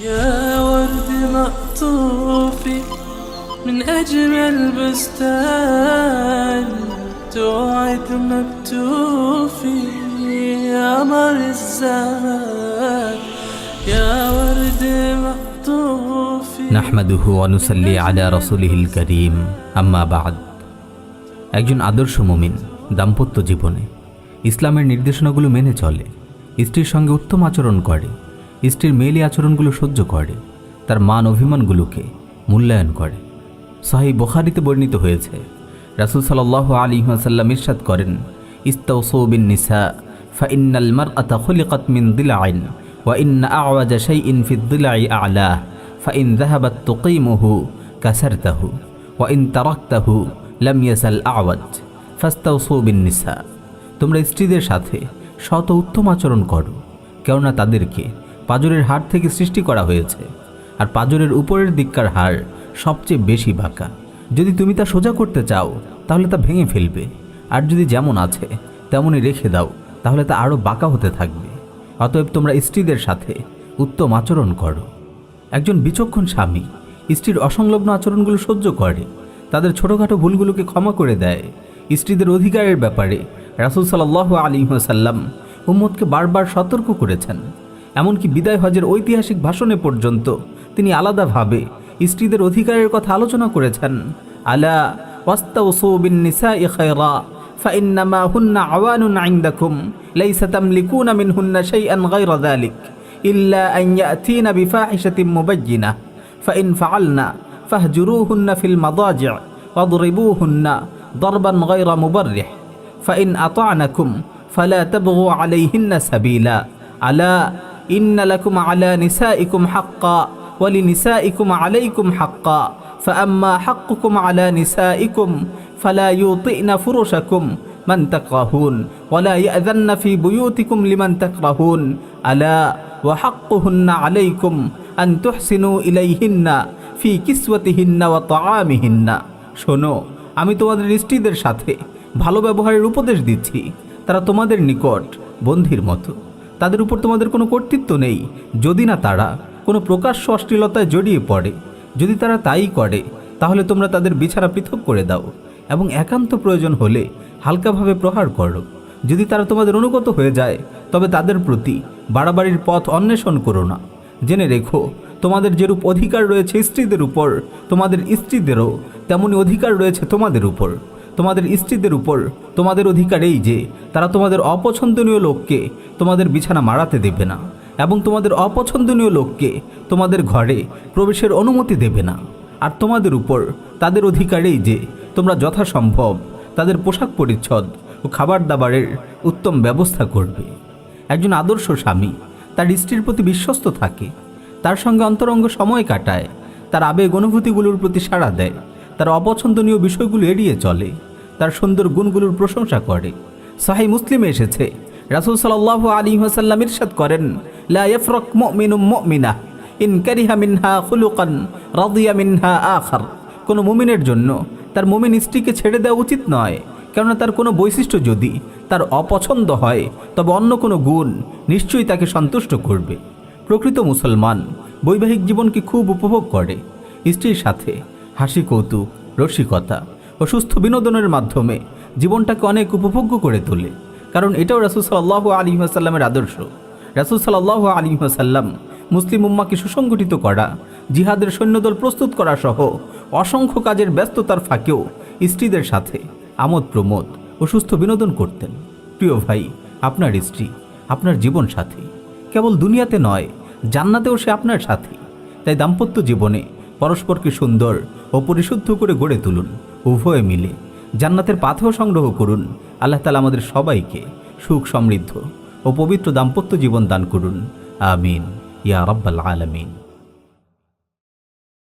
يا ورد مقطوفي من أجمل بستان توعد مكتوفي يا مر الزمان يا ورد مقطوفي নাহমাদুহু অনুসাল্লি আলা রসুলিহিল করিম আম্মা বাদ একজন আদর্শ মুমিন দাম্পত্য জীবনে ইসলামের নির্দেশনাগুলো মেনে চলে স্ত্রীর সঙ্গে উত্তম আচরণ করে স্ত্রীর মেলি আচরণগুলো সহ্য করে, তার মান অভিমানগুলোকে মূল্যায়ন করে। সাহি বখারিতে বর্ণিত হয়েছে, রাসুল সাল্লাহ আলী সাল্লাম ইরশাদ করেন ইস্তাউসৌবিন নিসা, ফাইন্নাল মার আতা খুলিকাত মিন দিলাইন, ওয়া ইন্না আওয়াজা শাইইন ফি দিলাই আলা, ফাইন যাহাবাত তুকিমুহু কাসারতাহু, ওয়া ইন তারাকতাহু লাম ইয়াসাল আওয়াজ ফাস্তাউসু বিন নিসা। তোমরা স্ত্রীদের সাথে শত উত্তম আচরণ করো, কেননা তাদেরকে পাজরের হাড় থেকে সৃষ্টি করা হয়েছে, আর পাজরের উপরের দিককার হাড় সবচেয়ে বেশি বাঁকা। যদি তুমি তা সোজা করতে চাও, তাহলে তা ভেঙে ফেলবে, আর যদি যেমন আছে, তেমনই রেখে দাও, তাহলে তা আরও বাঁকা হতে থাকবে। অতএব তোমরা স্ত্রীদের সাথে উত্তম আচরণ করো। একজন বিচক্ষণ স্বামী স্ত্রীর অসংলগ্ন আচরণগুলো সহ্য করে, তাদের ছোটোখাটো ভুলগুলোকে ক্ষমা করে দেয়। স্ত্রীদের অধিকারের ব্যাপারে রাসুল সাল্লাহ আলী সাল্লাম উম্মদকে বারবার সতর্ক করেছেন। এমনকি বিদায় হজের ঐতিহাসিক ভাষণে পর্যন্ত তিনি আলাদাভাবে স্ত্রীদের অধিকারের কথা আলোচনা করেছেন আলা ওয়াস্তাউসুবিন নিসা খায়রা فإنما هن عوان عندكم ليس تملكون منهن شيئا غير ذلك إلا أن يأتين بفاحشة مبينة فإن فعلنا فاهجروهن في المضاجع واضربوهن ضربا غير مبرح فإن أطعنكم فلا تبغوا عليهن سبيلا ألا إن لكم على نسائكم حقا ولنسائكم عليكم حقا فأما حقكم على نسائكم فلا يوطئن فرشكم من تكرهون ولا يأذن في بيوتكم لمن تكرهون ألا وحقهن عليكم أن تحسنوا إليهن في كسوتهن وطعامهن শোনো আমি তোমাদের স্ত্রীদের সাথে ভালো ব্যবহারের উপদেশ দিচ্ছি তারা তোমাদের নিকট বন্ধির মতো তাদের উপর তোমাদের কোনো কর্তৃত্ব নেই। যদি না তারা কোনো প্রকাশ্য অশ্লীলতায় জড়িয়ে পড়ে, যদি তারা তাই করে, তাহলে তোমরা তাদের বিছানা পৃথক করে দাও এবং একান্ত প্রয়োজন হলে হালকাভাবে প্রহার করো। যদি তারা তোমাদের অনুগত হয়ে যায়, তবে তাদের প্রতি বাড়াবাড়ির পথ অন্বেষণ করো না। জেনে রেখো, তোমাদের যেরূপ অধিকার রয়েছে স্ত্রীদের উপর, তোমাদের স্ত্রীদেরও তেমনি অধিকার রয়েছে তোমাদের উপর। তোমাদের স্ত্রীদের উপর তোমাদের অধিকার এই যে, তারা তোমাদের অপছন্দনীয় লোককে তোমাদের বিছানা মারাতে দেবে না এবং তোমাদের অপছন্দনীয় লোককে তোমাদের ঘরে প্রবেশের অনুমতি দেবে না। আর তোমাদের উপর তাদের অধিকার এই যে, তোমরা যথাসম্ভব তাদের পোশাক পরিচ্ছদ ও খাবার দাবারের উত্তম ব্যবস্থা করবে। একজন আদর্শ স্বামী তার স্ত্রীর প্রতি বিশ্বস্ত থাকে, তার সঙ্গে অন্তরঙ্গ সময় কাটায়, তার আবেগ অনুভূতিগুলোর প্রতি সাড়া দেয়, তার অপছন্দনীয় বিষয়গুলো এড়িয়ে চলে। তার সুন্দর গুণগুলোর প্রশংসা করে। সাহি মুসলিমে এসেছে। রাসুল সাল্লাহ আলী হাসাল্লাম ইরশাদ করেন, লা ইয়াফরাক মুমিনুম মুমিনা, ইন কারিহা মিনহা খুলুকান, রাদিয়া মিনহা আখার। কোনো মুমিনের জন্য তার মুমিন স্ত্রীকে ছেড়ে দেওয়া উচিত নয়, কেননা তার কোনো বৈশিষ্ট্য যদি তার অপছন্দ হয়, তবে অন্য কোনো গুণ নিশ্চয়ই তাকে সন্তুষ্ট করবে। প্রকৃত মুসলমান বৈবাহিক জীবনকে খুব উপভোগ করে। স্ত্রীর সাথে হাসি কৌতুক, রসিকতা ও সুস্থ বিনোদনের মাধ্যমে জীবনটাকে অনেক উপভোগ্য করে তোলে। কারণ এটাও রাসুল সাল্লাহ আলী আসাল্লামের আদর্শ। রাসুল সাল্লাহ আলী আসাল্লাম মুসলিম উম্মাকে সুসংগঠিত করা, জিহাদের সৈন্যদল প্রস্তুত করা সহ অসংখ্য কাজের ব্যস্ততার ফাঁকেও স্ত্রীদের সাথে আমোদ প্রমোদ ও সুস্থ বিনোদন করতেন। প্রিয় ভাই, আপনার স্ত্রী, আপনার জীবন সাথী। কেবল দুনিয়াতে নয়, জান্নাতেও সে আপনার সাথী। তাই দাম্পত্য জীবনে পরস্পরকে সুন্দর ও পরিশুদ্ধ করে গড়ে তুলুন। উভয়ে মিলে জান্নাতের পাথেও সংগ্রহ করুন। আল্লাহ তালা আমাদের সবাইকে সুখ সমৃদ্ধ ও পবিত্র দাম্পত্য জীবন দান করুন। আমিন। ইয়া রব্বাল আলমিন।